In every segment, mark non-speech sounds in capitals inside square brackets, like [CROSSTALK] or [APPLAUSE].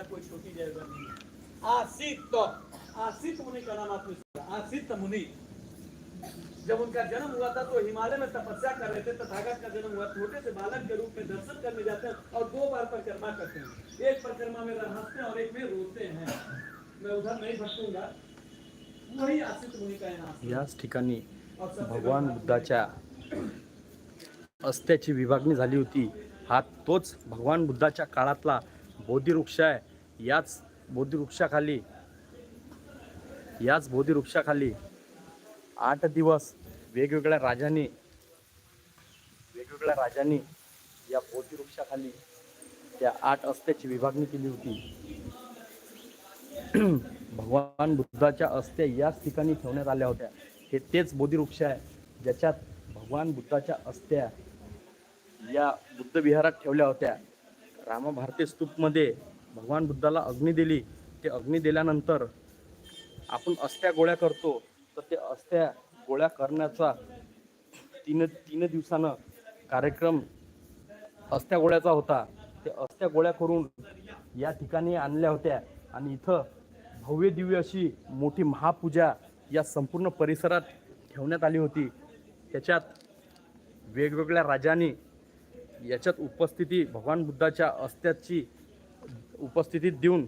जगह कोई छोटी जगह नहीं आसित आसित मुनि का नाम आपने आसित मुनि। जब उनका जन्म हुआ था तो हिमालय में तपस्या कर रहे थे तथागत का जन्म हुआ। छोटे से बालक के रूप में दर्शन करने जाते हैं और दो बार परिक्रमा करते हैं। एक परिक्रमा में हंसते हैं और एक में रोते हैं। मैं उधर नहीं भटकूंगा। वही आसित मुनि का आश्रम। याच ठिकाणी भगवान बुद्धाच्या अस्त्याची विभागणी झाली होती. हा तोच भगवान बुद्धाच्या काळातला बोधिवृक्ष आहे. याच बोधिवृक्षाखाली याच बोधिवृक्षाखाली आठ दिवस वेगवेगळ्या राजांनी वेगवेगळ्या राजांनी या बोधिवृक्षाखाली त्या आठ अस्त्याची विभागणी केली होती. भगवान बुद्धाच्या अस्त्या याच ठिकाणी ठेवण्यात आल्या होत्या. हे तेच बोधिवृक्ष आहे ज्याच्यात भगवान बुद्धाच्या अस्त्या या बुद्ध विहारात ठेवल्या होत्या. रामभारती स्तूपमध्ये भगवान बुद्धाला अग्नी दिली. ते अग्नी दिल्यानंतर आपण अस्त्या गोळ्या करतो. तर ते अस्त्या गोळ्या करण्याचा तीन तीन दिवसानं कार्यक्रम अस्त्या गोळ्याचा होता. ते अस्त्या गोळ्या करून या ठिकाणी आणल्या होत्या. आणि इथं भव्य दिव्य अशी मोठी महापूजा या संपूर्ण परिसरात ठेवण्यात आली होती. त्याच्यात वेगवेगळ्या राजांनी याच्यात उपस्थिती भगवान बुद्धाच्या अस्त्याची उपस्थितीत देऊन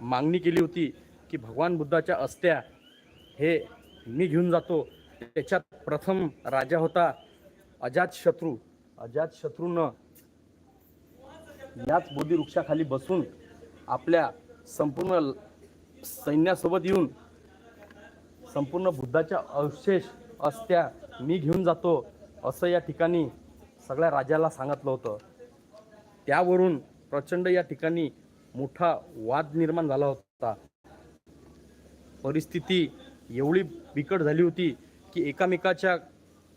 मागणी केली होती की भगवान बुद्धाच्या अस्त्या हे मी घेऊन जातो. त्याच्यात प्रथम राजा होता अजातशत्रू अजातशत्रूनं याच बोधिवृक्षाखाली बसून आपल्या संपूर्ण सैन्यासोबत येऊन संपूर्ण बुद्धाच्या अवशेष अस्त्या मी घेऊन जातो असं या ठिकाणी सगळ्या राजाला सांगितलं होतं. त्यावरून प्रचंड या ठिकाणी मोठा वाद निर्माण झाला होता. परिस्थिती एवढी बिकट झाली होती की एकामेकाच्या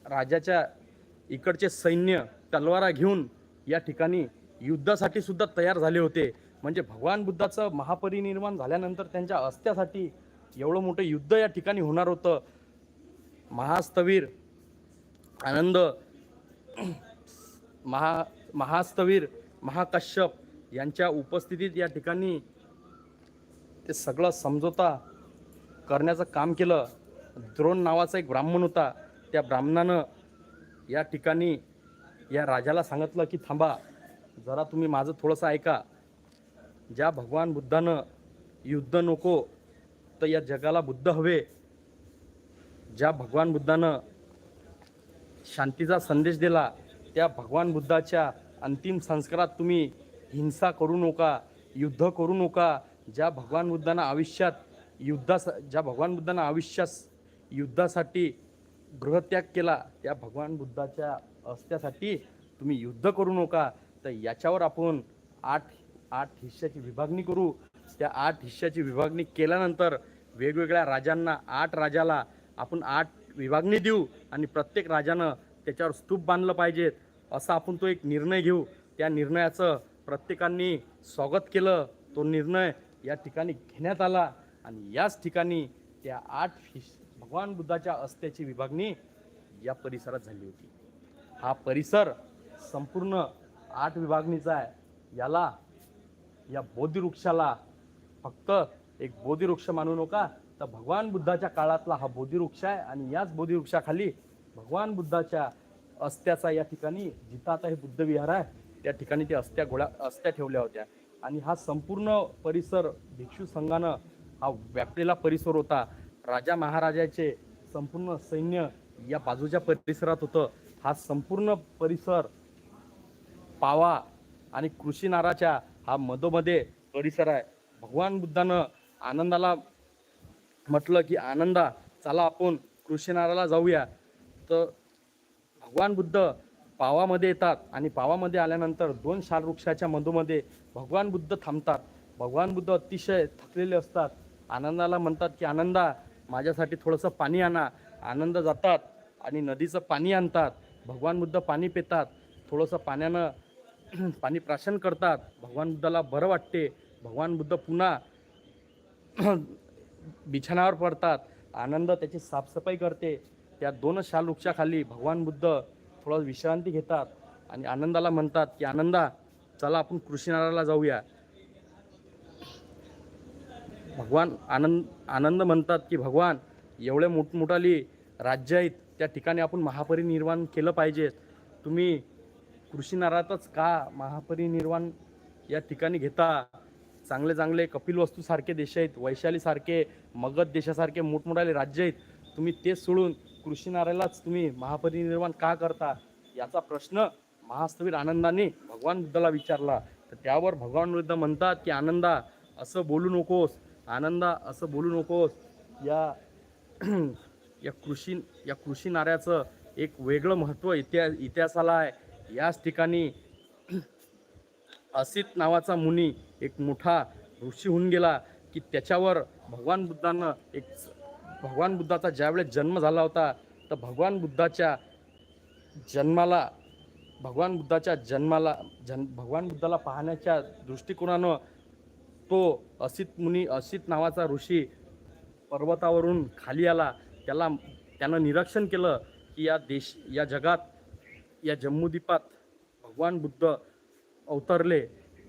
राजाच्या इकडचे सैन्य तलवारा घेऊन या ठिकाणी युद्धासाठी सुद्धा तयार झाले होते. म्हणजे भगवान बुद्धाचं महापरिनिर्माण झाल्यानंतर त्यांच्या अस्त्यासाठी एवढं मोठं युद्ध या ठिकाणी होणार होतं. महास्तवीर आनंद महा महास्तवीर महाकश्यप यांच्या उपस्थितीत या ठिकाणी ते सगळं समजोता करण्याचं काम केलं. द्रोण नावाचा एक ब्राह्मण होता. त्या ब्राह्मणानं या ठिकाणी या राजाला सांगितलं की थांबा जरा तुम्ही माझं थोडंसं ऐका. ज्या भगवान बुद्धानं युद्ध नको तर या जगाला बुद्ध हवे. ज्या भगवान बुद्धानं शांतीचा संदेश दिला त्या भगवान बुद्धाच्या अंतिम संस्कारात तुम्ही हिंसा करू नका युद्ध करू नका. ज्या भगवान बुद्धांना आयुष्यात युद्धास ज्या भगवान बुद्धांना आयुष्यास युद्धासाठी गृहत्याग केला त्या भगवान बुद्धाच्या अस्त्यासाठी तुम्ही युद्ध करू नका. तर याच्यावर आपण आठ आठ हिश्श्याची विभागणी करू. त्या आठ हिश्श्याची विभागणी केल्यानंतर वेगवेगळ्या राजांना आठ राजाला आपण आठ विभागणी देऊ आणि प्रत्येक राजानं त्याच्यावर स्तूप बांधलं पाहिजेत. असा आपण तो एक निर्णय घेऊ. त्या निर्णयाचं प्रत्येकांनी स्वागत केलं तो निर्णय या ठिकाणी घेण्यात आला. आणि याच ठिकाणी त्या आठ हिश भगवान बुद्धाच्या अस्त्याची विभागणी या परिसरात झाली होती. हा परिसर संपूर्ण आठ विभागणीचा आहे. याला या बोधिवृक्षाला फक्त एक बोधिवृक्ष मानू नका तर भगवान बुद्धाच्या काळातला हा बोधिवृक्ष आहे. आणि याच बोधिवृक्षाखाली भगवान बुद्धाच्या अस्त्याचा या ठिकाणी जिथं आता हे बुद्धविहार आहे. त्या ठिकाणी ते अस्त्या गोळ्या अस्त्या ठेवल्या होत्या. आणि हा संपूर्ण परिसर भिक्षू संघानं हा व्यापलेला परिसर होता. राजा महाराजाचे संपूर्ण सैन्य या बाजूच्या परिसरात होतं. हा संपूर्ण परिसर पावा आणि कृषी नाराच्या हा मधोमध्ये परिसर आहे. भगवान बुद्धानं आनंदाला म्हटलं की आनंदा चला आपण कृषी नाराला जाऊया. तर भगवान बुद्ध पावामध्ये येतात आणि पावामध्ये आल्यानंतर दोन शाल वृक्षाच्या मधोमध्ये भगवान बुद्ध थांबतात. भगवान बुद्ध अतिशय थकलेले असतात. आनंदाला म्हणतात की आनंदा माझ्यासाठी थोडंसं पाणी आणा. आनंद जातात आणि नदीचं पाणी आणतात. भगवान बुद्ध पाणी पितात. थोडंसं पाण्यानं [CLEARS THROAT] पाणी प्राशन करतात. भगवान बुद्धाला बरं वाटते. भगवान बुद्ध पुन्हा [CLEARS THROAT] बिछाणावर पडतात. आनंद त्याची साफसफाई करते. त्या दोन शाल वृक्षाखाली भगवान बुद्ध थोडं विश्रांती घेतात आणि आनंदाला म्हणतात की आनंदा चला आपण कृषीनाराला जाऊया. भगवान आनंद आनंद म्हणतात की भगवान एवढे मोठमोठाली राज्य आहेत त्या ठिकाणी आपण महापरिनिर्वाण केलं पाहिजे. तुम्ही कृषीनारातच का महापरिनिर्वाण या ठिकाणी घेता? चांगले चांगले कपिलवस्तूसारखे देश आहेत वैशालीसारखे मगध देशासारखे मोठमोठाले राज्य आहेत. तुम्ही ते सोडून कृषी तुम्ही महापरिनिर्वाण का करता? याचा प्रश्न महास्तवीर आनंदाने भगवान बुद्धाला विचारला. तर त्यावर भगवान बुद्ध म्हणतात की आनंदा असं बोलू नकोस. आनंदा असं बोलू नकोस. या [CLEARS THROAT] या कृषी या कृषी नाऱ्याचं एक वेगळं महत्त्व इतिहा इतिहासाला आहे. याच ठिकाणी [CLEARS THROAT] असित नावाचा मुनी एक मोठा ऋषी होऊन गेला की त्याच्यावर भगवान बुद्धांना एक भगवान बुद्धाचा ज्यावेळेस जन्म झाला होता तर भगवान बुद्धाच्या जन्माला भगवान बुद्धाच्या जन्माला जन भगवान बुद्धाला पाहण्याच्या दृष्टिकोनानं तो असित मुनी असित नावाचा ऋषी पर्वतावरून खाली आला. त्याला त्यानं निरीक्षण केलं की या देश या जगात या जम्मूद्वीपात भगवान बुद्ध अवतरले.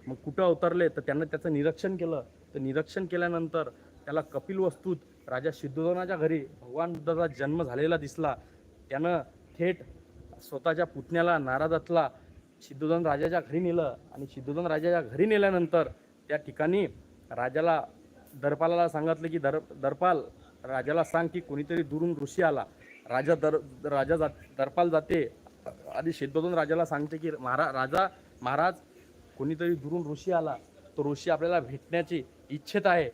मग कुठं अवतरले? तर त्यानं त्याचं निरीक्षण केलं. तर निरीक्षण केल्यानंतर त्याला कपिल वस्तूत राजा सिद्धोधनाच्या घरी भगवान बुद्धाचा जन्म झालेला दिसला. त्यानं थेट स्वतःच्या पुतण्याला नारादातला सिद्धोधन राजाच्या घरी नेलं आणि सिद्धोधन राजाच्या घरी नेल्यानंतर त्या ठिकाणी राजाला दरपालाला सांगितलं की दर दरपाल राजाला सांग की कोणीतरी दुरून ऋषी आला. राजा दर राजा जात दरपाल जाते. आधी सिद्धोधन राजाला सांगते की महारा राजा महाराज कोणीतरी दुरून ऋषी आला. तो ऋषी आपल्याला भेटण्याची इच्छित आहे.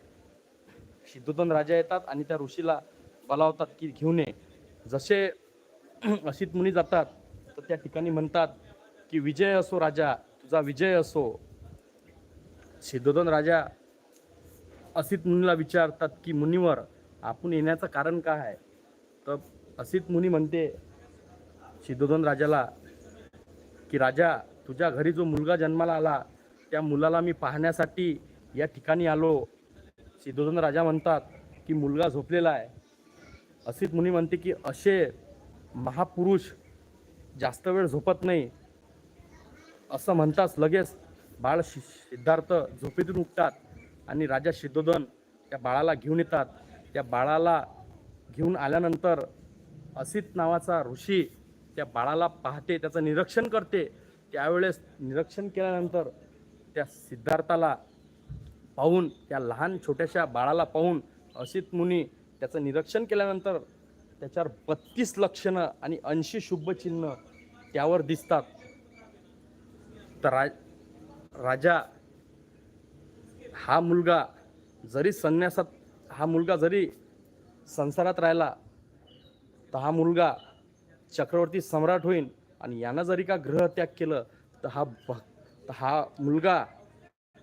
सिद्धोधन राजा येतात आणि त्या ऋषीला बोलावतात की घेऊन ये जसे [CLEARS THROAT] असित मुनी जातात तर त्या ठिकाणी म्हणतात की विजय असो राजा तुझा विजय असो. सिद्धोधन राजा असित मुनीला विचारतात की मुनीवर आपण येण्याचं कारण काय आहे? तर असित मुनी म्हणते सिद्धोधन राजाला की राजा तुझ्या घरी जो मुलगा जन्माला आला त्या मुलाला मी पाहण्यासाठी या ठिकाणी आलो. सिद्धोधन राजा म्हणतात की मुलगा झोपलेला आहे. असित मुनी म्हणते की असे महापुरुष जास्त वेळ झोपत नाही. असं म्हणताच लगेच बाळ शि सिद्धार्थ झोपेतून उठतात आणि राजा सिद्धोधन त्या बाळाला घेऊन येतात. त्या बाळाला घेऊन आल्यानंतर असित नावाचा ऋषी त्या बाळाला पाहते त्याचं निरीक्षण करते. त्यावेळेस निरीक्षण केल्यानंतर त्या सिद्धार्थाला पाहून त्या लहान छोट्याशा बाळाला पाहून असित मुनी त्याचं निरीक्षण केल्यानंतर त्याच्यावर बत्तीस लक्षणं आणि ऐंशी शुभचिन्ह त्यावर दिसतात. तर रा राजा हा मुलगा जरी संन्यासात हा मुलगा जरी संसारात राहिला तर हा मुलगा चक्रवर्ती सम्राट होईल आणि यानं जरी का ग्रह त्याग केलं तर हा भ हा मुलगा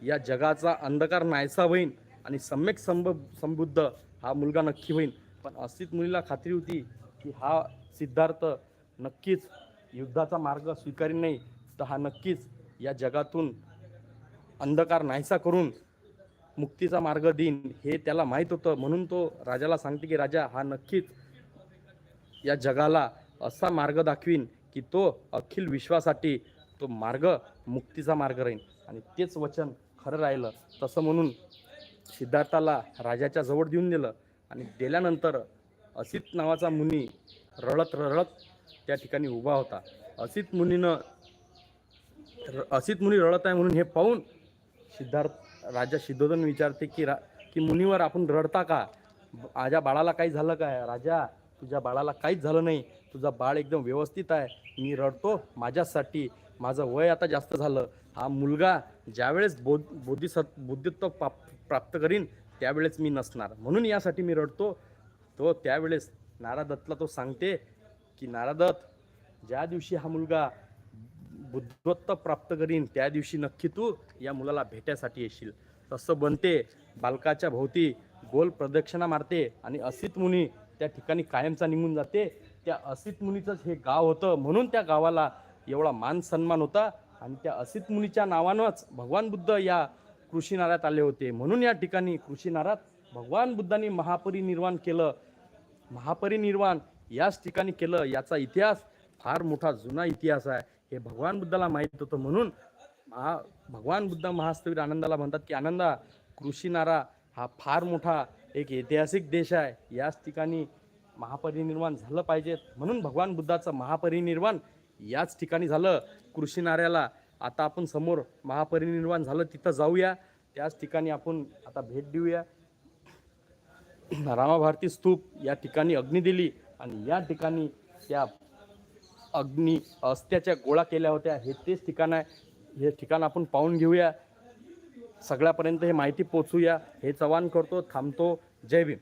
या जगाचा अंधकार नाहीसा होईन आणि सम्यक संब समृद्ध हा मुलगा नक्की होईन. पण असित मुलीला खात्री होती की हा सिद्धार्थ नक्कीच युद्धाचा मार्ग स्वीकारीन नाही तर हा नक्कीच या जगातून अंधकार नाहीसा करून मुक्तीचा मार्ग देईन हे त्याला माहीत होतं. म्हणून तो राजाला सांगते की राजा हा नक्कीच या जगाला असा मार्ग दाखवीन की तो अखिल विश्वासाठी तो मार्ग मुक्तीचा मार्ग राहील आणि तेच वचन खरं राहिलं तसं म्हणून सिद्धार्थाला राजाच्या जवळ देऊन दिलं आणि दिल्यानंतर असित नावाचा मुनी रडत रडत त्या ठिकाणी उभा होता. असित मुनीनं र- असित मुनी रडत आहे म्हणून हे पाहून सिद्धार्थ राजा सिद्धोधन विचारते की रा की मुनीवर आपण रडता का? माझ्या बाळाला काही झालं काय? राजा तुझ्या बाळाला काहीच झालं नाही. तुझा बाळ एकदम व्यवस्थित आहे. मी रडतो माझ्यासाठी माझं वय आता जास्त झालं हा मुलगा ज्यावेळेस बोध बोधिसत् बुद्धित्व प्राप प्राप्त करीन त्यावेळेस मी नसणार. म्हणून यासाठी मी रडतो. तो त्यावेळेस नारादत्तला तो सांगते की नारादत्त ज्या दिवशी हा मुलगा बुद्धत्व प्राप्त करीन त्या दिवशी नक्की तू या मुलाला भेटायसाठी येशील. तसं बनते बालकाच्या भोवती गोल प्रदक्षिणा मारते आणि असित मुनी त्या ठिकाणी कायमचा निघून जाते. त्या असित मुनीचंच हे गाव होतं. म्हणून त्या गावाला एवढा मान सन्मान होता आणि त्या असित मुनीच्या नावानंच भगवान बुद्ध या कृषीनाऱ्यात आले होते. म्हणून या ठिकाणी कृषीनाऱ्यात भगवान बुद्धांनी महापरिनिर्वाण केलं. महापरिनिर्वाण याच ठिकाणी केलं. याचा इतिहास फार मोठा जुना इतिहास आहे. हे भगवान बुद्धाला माहीत होतं. म्हणून महा भगवान बुद्ध महास्तवीर आनंदाला म्हणतात की आनंदा कृषीनारा हा फार मोठा एक ऐतिहासिक देश आहे. याच ठिकाणी महापरिनिर्वाण झालं पाहिजेत. म्हणून भगवान बुद्धाचं महापरिनिर्वाण याच ठिकाणी झालं कृषीनाऱ्याला आता आपण समोर महापरिनिर्वाण झालं तिथं जाऊया. त्याच ठिकाणी आपण आता भेट देऊया. रामाभारती स्तूप या ठिकाणी अग्नी दिली आणि या ठिकाणी त्या अग्नी अस्त्याच्या गोळा केल्या होत्या. हे तेच ठिकाण आहे. हे ठिकाण आपण पाहून घेऊया. सगळ्यापर्यंत हे माहिती पोचूया हे चव्हाण करतो थांबतो. जय भीम.